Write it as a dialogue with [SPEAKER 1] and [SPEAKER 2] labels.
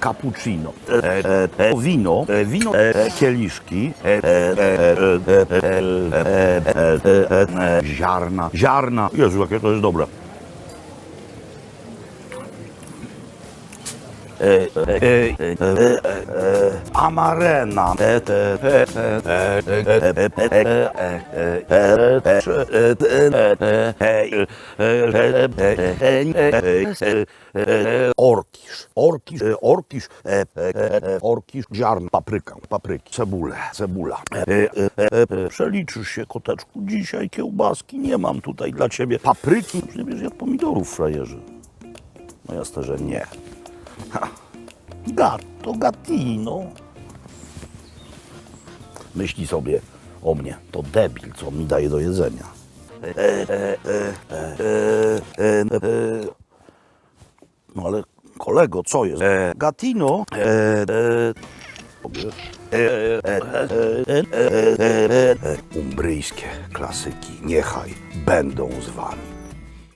[SPEAKER 1] Cappuccino. Wino. Wino. Kieliszki. Ziarna. Ziarna. Jezu, jakie to jest dobre. Amarena. Orkisz, orkisz, orkisz, orkisz, ziarn, papryka, papryki, cebulę, cebula. Przeliczysz się, koteczku, dzisiaj kiełbaski nie mam tutaj dla ciebie. Papryki, nie wiesz, jak pomidorów, frajerzy. No jasne, że nie. Gatto, gattino. Myśli sobie o mnie, to debil, co mi daje do jedzenia. No ale kolego, co jest? Gatino. Umbryjskie klasyki niechaj będą z wami.